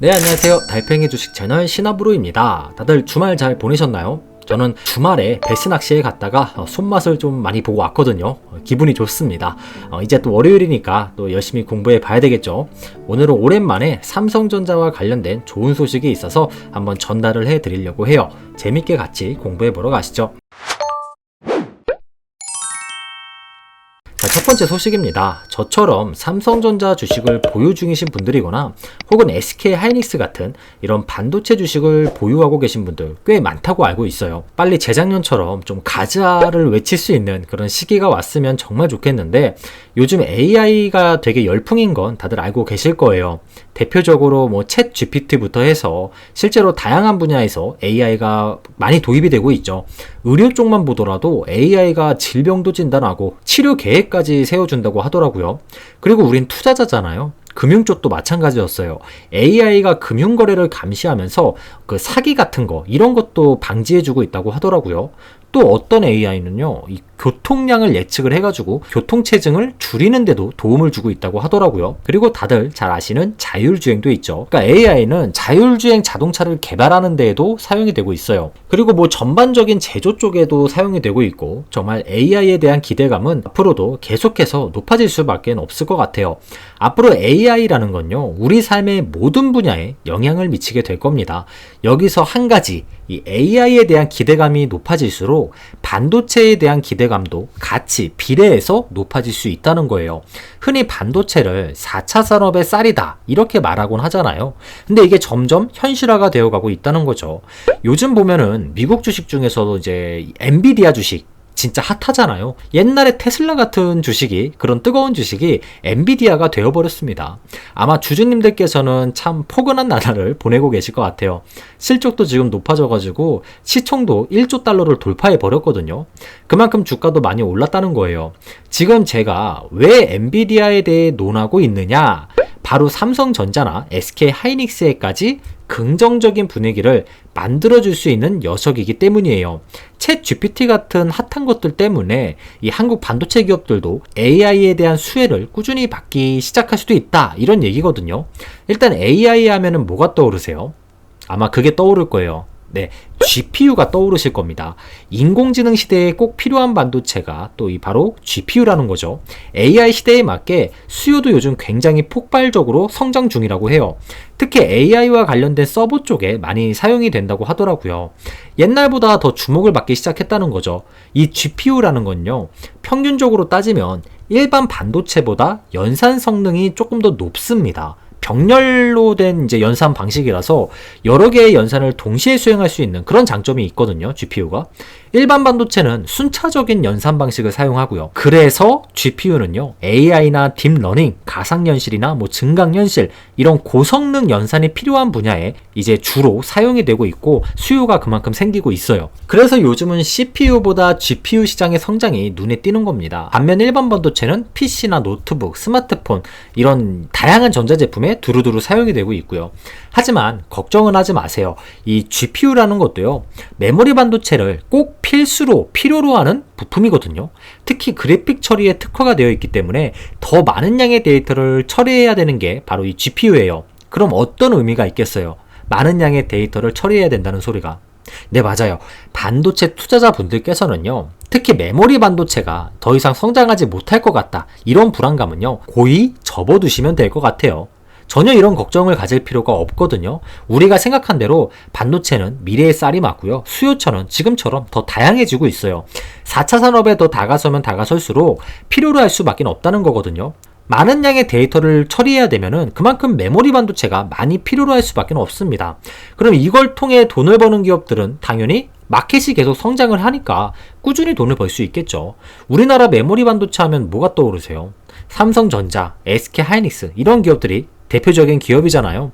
네, 안녕하세요. 달팽이 주식 채널 신화브로입니다. 다들 주말 잘 보내셨나요? 저는 주말에 베스 낚시에 갔다가 어, 손맛을 좀 많이 보고 왔거든요. 어, 기분이 좋습니다. 어, 이제 또 월요일이니까 또 열심히 공부해 봐야 되겠죠. 오늘은 오랜만에 삼성전자와 관련된 좋은 소식이 있어서 한번 전달을 해 드리려고 해요. 재밌게 같이 공부해 보러 가시죠. 번째 소식입니다. 저처럼 삼성전자 주식을 보유 중이신 분들이거나 혹은 SK 하이닉스 같은 이런 반도체 주식을 보유하고 계신 분들 꽤 많다고 알고 있어요. 빨리 재작년처럼 좀 가자를 외칠 수 있는 그런 시기가 왔으면 정말 좋겠는데 요즘 AI가 되게 열풍인 건 다들 알고 계실 거예요. 대표적으로 뭐 챗 GPT부터 해서 실제로 다양한 분야에서 AI가 많이 도입이 되고 있죠. 의료 쪽만 보더라도 AI가 질병도 진단하고 치료 계획까지 세워준다고 하더라고요. 그리고 우린 투자자잖아요. 금융 쪽도 마찬가지였어요. AI가 금융 거래를 감시하면서 그 사기 같은 거 이런 것도 방지해주고 있다고 하더라고요. 또 어떤 AI는요, 이 교통량을 예측을 해가지고 교통체증을 줄이는데도 도움을 주고 있다고 하더라고요. 그리고 다들 잘 아시는 자율주행도 있죠. 그러니까 AI는 자율주행 자동차를 개발하는 데에도 사용이 되고 있어요. 그리고 뭐 전반적인 제조 쪽에도 사용이 되고 있고 정말 AI에 대한 기대감은 앞으로도 계속해서 높아질 수밖에 없을 것 같아요. 앞으로 AI라는 건요, 우리 삶의 모든 분야에 영향을 미치게 될 겁니다. 여기서 한 가지, 이 AI에 대한 기대감이 높아질수록 반도체에 대한 기대감 도 같이 비례해서 높아질 수 있다는 거예요. 흔히 반도체를 4차 산업의 쌀이다 이렇게 말하곤 하잖아요. 근데 이게 점점 현실화가 되어 가고 있다는 거죠. 요즘 보면은 미국 주식 중에서도 이제 엔비디아 주식 진짜 핫하잖아요. 옛날에 테슬라 같은 주식이 그런 뜨거운 주식이 엔비디아가 되어버렸습니다. 아마 주주님들께서는 참 포근한 나날을 보내고 계실 것 같아요. 실적도 지금 높아져가지고 시총도 1조 달러를 돌파해 버렸거든요. 그만큼 주가도 많이 올랐다는 거예요. 지금 제가 왜 엔비디아에 대해 논하고 있느냐? 바로 삼성전자나 SK 하이닉스에까지 긍정적인 분위기를 만들어줄 수 있는 녀석이기 때문이에요. 챗 GPT 같은 핫한 것들 때문에 이 한국 반도체 기업들도 AI에 대한 수혜를 꾸준히 받기 시작할 수도 있다. 이런 얘기거든요. 일단 AI 하면은 뭐가 떠오르세요? 아마 그게 떠오를 거예요. 네, GPU가 떠오르실 겁니다. 인공지능 시대에 꼭 필요한 반도체가 또 이 바로 GPU라는 거죠. AI 시대에 맞게 수요도 요즘 굉장히 폭발적으로 성장 중이라고 해요. 특히 AI와 관련된 서버 쪽에 많이 사용이 된다고 하더라고요. 옛날보다 더 주목을 받기 시작했다는 거죠. 이 GPU라는 건요, 평균적으로 따지면 일반 반도체보다 연산 성능이 조금 더 높습니다. 병렬로 된 이제 연산 방식이라서 여러 개의 연산을 동시에 수행할 수 있는 그런 장점이 있거든요. GPU가. 일반 반도체는 순차적인 연산 방식을 사용하고요. 그래서 GPU는요. AI나 딥러닝, 가상현실이나 뭐 증강현실 이런 고성능 연산이 필요한 분야에 이제 주로 사용이 되고 있고 수요가 그만큼 생기고 있어요. 그래서 요즘은 CPU보다 GPU 시장의 성장이 눈에 띄는 겁니다. 반면 일반 반도체는 PC나 노트북, 스마트폰 이런 다양한 전자제품에 두루두루 사용이 되고 있고요. 하지만 걱정은 하지 마세요. 이 GPU라는 것도요. 메모리 반도체를 꼭 필수로 필요로 하는 부품이거든요. 특히 그래픽 처리에 특화가 되어 있기 때문에 더 많은 양의 데이터를 처리해야 되는 게 바로 이 GPU예요. 그럼 어떤 의미가 있겠어요? 많은 양의 데이터를 처리해야 된다는 소리가. 네, 맞아요. 반도체 투자자 분들께서는요, 특히 메모리 반도체가 더 이상 성장하지 못할 것 같다. 이런 불안감은요, 고이 접어두시면 될 것 같아요. 전혀 이런 걱정을 가질 필요가 없거든요. 우리가 생각한 대로 반도체는 미래의 쌀이 맞고요. 수요처는 지금처럼 더 다양해지고 있어요. 4차 산업에 더 다가서면 다가설수록 필요로 할 수밖에 없다는 거거든요. 많은 양의 데이터를 처리해야 되면은 그만큼 메모리 반도체가 많이 필요로 할 수밖에 없습니다. 그럼 이걸 통해 돈을 버는 기업들은 당연히 마켓이 계속 성장을 하니까 꾸준히 돈을 벌 수 있겠죠. 우리나라 메모리 반도체 하면 뭐가 떠오르세요? 삼성전자, SK 하이닉스 이런 기업들이 대표적인 기업이잖아요.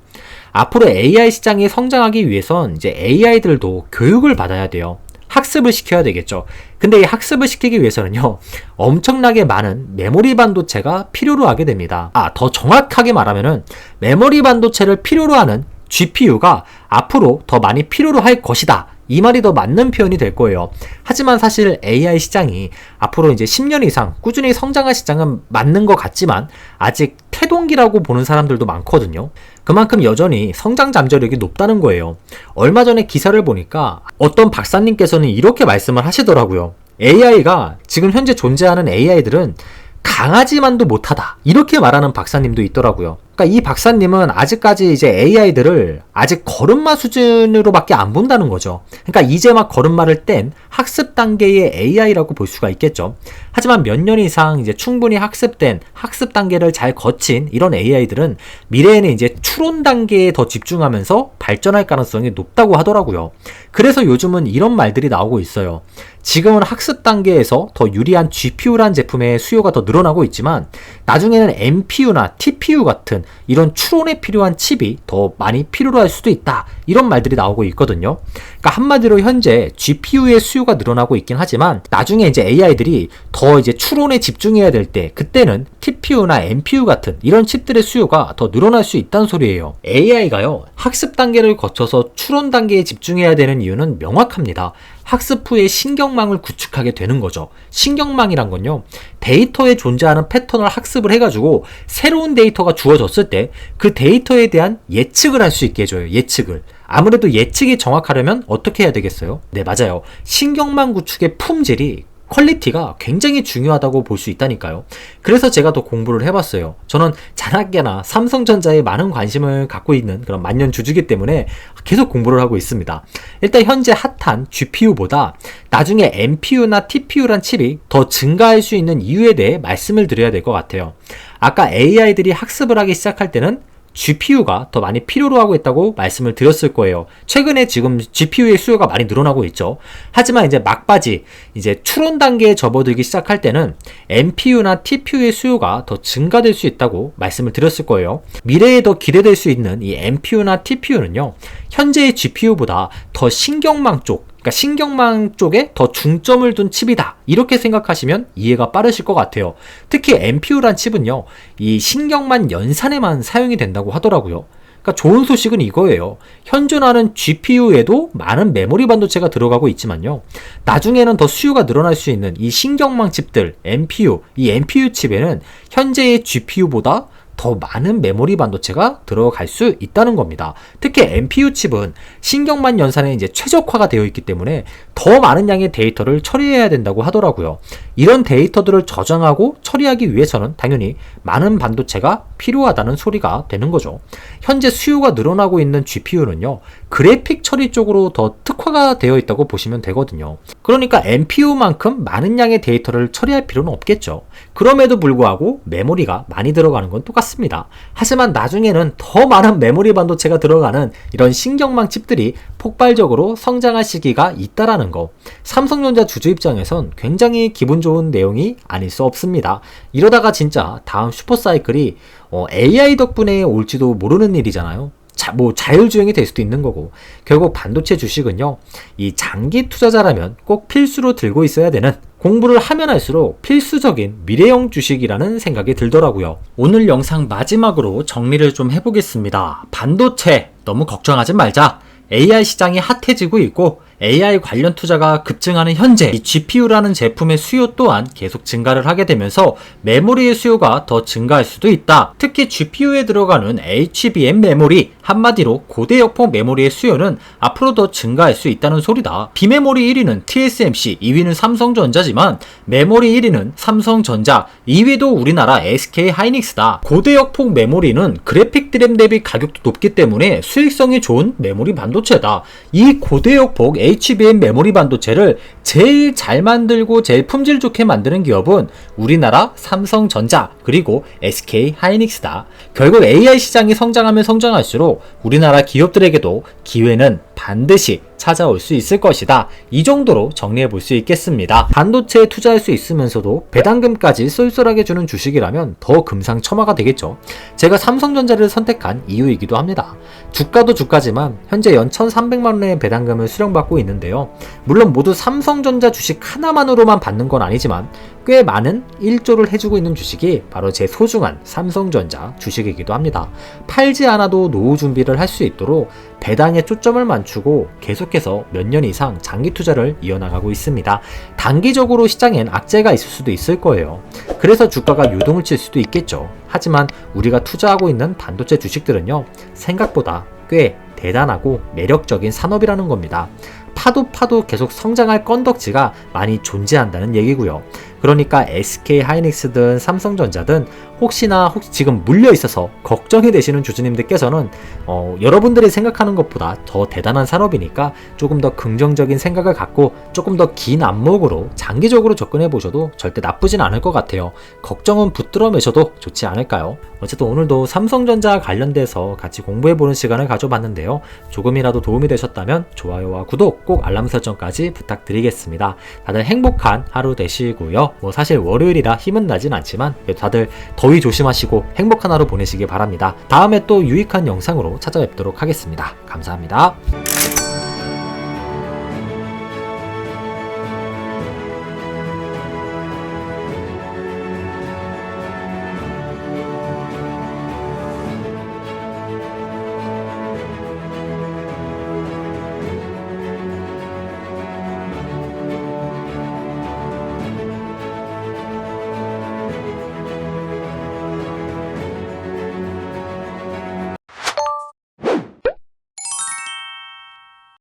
앞으로 AI 시장이 성장하기 위해선 이제 AI들도 교육을 받아야 돼요. 학습을 시켜야 되겠죠. 근데 이 학습을 시키기 위해서는요, 엄청나게 많은 메모리 반도체가 필요로 하게 됩니다. 아, 더 정확하게 말하면은 메모리 반도체를 필요로 하는 GPU가 앞으로 더 많이 필요로 할 것이다. 이 말이 더 맞는 표현이 될 거예요. 하지만 사실 AI 시장이 앞으로 이제 10년 이상 꾸준히 성장할 시장은 맞는 것 같지만 아직 해동기라고 보는 사람들도 많거든요. 그만큼 여전히 성장 잠재력이 높다는 거예요. 얼마 전에 기사를 보니까 어떤 박사님께서는 이렇게 말씀을 하시더라고요. AI가 지금 현재 존재하는 AI들은 강하지만도 못하다. 이렇게 말하는 박사님도 있더라고요. 그러니까 이 박사님은 아직까지 이제 AI들을 아직 걸음마 수준으로밖에 안 본다는 거죠. 그러니까 이제 막 걸음마를 뗀 학습 단계의 AI라고 볼 수가 있겠죠. 하지만 몇 년 이상 이제 충분히 학습된 학습 단계를 잘 거친 이런 AI들은 미래에는 이제 추론 단계에 더 집중하면서 발전할 가능성이 높다고 하더라고요. 그래서 요즘은 이런 말들이 나오고 있어요. 지금은 학습 단계에서 더 유리한 GPU란 제품의 수요가 더 늘어나고 있지만 나중에는 NPU나 TPU 같은 이런 추론에 필요한 칩이 더 많이 필요로 할 수도 있다. 이런 말들이 나오고 있거든요. 그러니까 한마디로 현재 GPU의 수요가 늘어나고 있긴 하지만 나중에 이제 AI들이 더 이제 추론에 집중해야 될 때 그때는 TPU나 NPU 같은 이런 칩들의 수요가 더 늘어날 수 있다는 소리예요. AI가요. 학습 단계를 거쳐서 추론 단계에 집중해야 되는 이유는 명확합니다. 학습 후에 신경망을 구축하게 되는 거죠. 신경망이란 건요, 데이터에 존재하는 패턴을 학습을 해가지고 새로운 데이터가 주어졌을 때 그 데이터에 대한 예측을 할 수 있게 해줘요. 예측을. 아무래도 예측이 정확하려면 어떻게 해야 되겠어요? 네, 맞아요. 신경망 구축의 품질이 퀄리티가 굉장히 중요하다고 볼 수 있다니까요. 그래서 제가 더 공부를 해봤어요. 저는 자나깨나 삼성전자에 많은 관심을 갖고 있는 그런 만년 주주기 때문에 계속 공부를 하고 있습니다. 일단 현재 핫한 GPU보다 나중에 NPU나 TPU란 칩이 더 증가할 수 있는 이유에 대해 말씀을 드려야 될 것 같아요. 아까 AI들이 학습을 하기 시작할 때는 GPU가 더 많이 필요로 하고 있다고 말씀을 드렸을 거예요. 최근에 지금 GPU의 수요가 많이 늘어나고 있죠. 하지만 이제 막바지, 이제 추론 단계에 접어들기 시작할 때는 NPU나 TPU의 수요가 더 증가될 수 있다고 말씀을 드렸을 거예요. 미래에 더 기대될 수 있는 이 NPU나 TPU는요, 현재의 GPU보다 더 신경망 쪽, 그러니까 신경망 쪽에 더 중점을 둔 칩이다. 이렇게 생각하시면 이해가 빠르실 것 같아요. 특히 NPU란 칩은요, 이 신경만 연산에만 사용이 된다고 하더라고요. 그러니까 좋은 소식은 이거예요. 현존하는 GPU에도 많은 메모리 반도체가 들어가고 있지만요. 나중에는 더 수요가 늘어날 수 있는 이 신경망 칩들, NPU, 이 NPU 칩에는 현재의 GPU보다 더 많은 메모리 반도체가 들어갈 수 있다는 겁니다. 특히 NPU 칩은 신경만 연산에 이제 최적화가 되어 있기 때문에 더 많은 양의 데이터를 처리해야 된다고 하더라고요. 이런 데이터들을 저장하고 처리하기 위해서는 당연히 많은 반도체가 필요하다는 소리가 되는 거죠. 현재 수요가 늘어나고 있는 GPU는요, 그래픽 처리 쪽으로 더 특화가 되어 있다고 보시면 되거든요. 그러니까 NPU만큼 많은 양의 데이터를 처리할 필요는 없겠죠. 그럼에도 불구하고 메모리가 많이 들어가는 건 똑같습니다. 하지만 나중에는 더 많은 메모리 반도체가 들어가는 이런 신경망 칩들이 폭발적으로 성장할 시기가 있다라는 거. 삼성전자 주주 입장에선 굉장히 기분 좋은 내용이 아닐 수 없습니다. 이러다가 진짜 다음 슈퍼사이클이 어, AI 덕분에 올지도 모르는 일이잖아요. 자, 뭐 자율주행이 될 수도 있는 거고. 결국 반도체 주식은요 이 장기 투자자라면 꼭 필수로 들고 있어야 되는 공부를 하면 할수록 필수적인 미래형 주식이라는 생각이 들더라고요. 오늘 영상 마지막으로 정리를 좀 해보겠습니다. 반도체 너무 걱정하지 말자. AI 시장이 핫해지고 있고 AI 관련 투자가 급증하는 현재 이 GPU라는 제품의 수요 또한 계속 증가를 하게 되면서 메모리의 수요가 더 증가할 수도 있다. 특히 GPU에 들어가는 HBM 메모리 한마디로 고대 역폭 메모리의 수요는 앞으로 더 증가할 수 있다는 소리다. 비메모리 1위는 TSMC, 2위는 삼성전자지만 메모리 1위는 삼성전자, 2위도 우리나라 SK 하이닉스다. 고대 역폭 메모리는 그래픽 드램 대비 가격도 높기 때문에 수익성이 좋은 메모리 반도체다. 이 고대 역폭 HBM 메모리 반도체를 제일 잘 만들고 제일 품질 좋게 만드는 기업은 우리나라 삼성전자 그리고 SK 하이닉스다. 결국 AI 시장이 성장하면 성장할수록 우리나라 기업들에게도 기회는 반드시 찾아올 수 있을 것이다. 이 정도로 정리해 볼 수 있겠습니다. 반도체에 투자할 수 있으면서도 배당금까지 쏠쏠하게 주는 주식이라면 더 금상첨화가 되겠죠. 제가 삼성전자를 선택한 이유이기도 합니다. 주가도 주가지만 현재 연 1,300만 원의 배당금을 수령받고 있는데요. 물론 모두 삼성전자 주식 하나만으로만 받는 건 아니지만 꽤 많은 1조를 해주고 있는 주식이 바로 제 소중한 삼성전자 주식이기도 합니다. 팔지 않아도 노후 준비를 할 수 있도록 배당에 초점을 맞추고 계속해서 몇 년 이상 장기 투자를 이어나가고 있습니다. 단기적으로 시장엔 악재가 있을 수도 있을 거예요. 그래서 주가가 유동을 칠 수도 있겠죠. 하지만 우리가 투자하고 있는 반도체 주식들은요, 생각보다 꽤 대단하고 매력적인 산업이라는 겁니다. 파도 파도 계속 성장할 건덕지가 많이 존재한다는 얘기고요. 그러니까 SK 하이닉스든 삼성전자든 혹시나 혹시 지금 물려 있어서 걱정이 되시는 주주님들께서는 어, 여러분들이 생각하는 것보다 더 대단한 산업이니까 조금 더 긍정적인 생각을 갖고 조금 더 긴 안목으로 장기적으로 접근해 보셔도 절대 나쁘진 않을 것 같아요. 걱정은 붙들어 매셔도 좋지 않을까요? 어쨌든 오늘도 삼성전자 관련돼서 같이 공부해 보는 시간을 가져봤는데요. 조금이라도 도움이 되셨다면 좋아요와 구독 꼭 알람 설정까지 부탁드리겠습니다. 다들 행복한 하루 되시고요. 뭐 사실 월요일이라 힘은 나진 않지만 다들 더위 조심하시고 행복한 하루 보내시기 바랍니다. 다음에 또 유익한 영상으로 찾아뵙도록 하겠습니다. 감사합니다.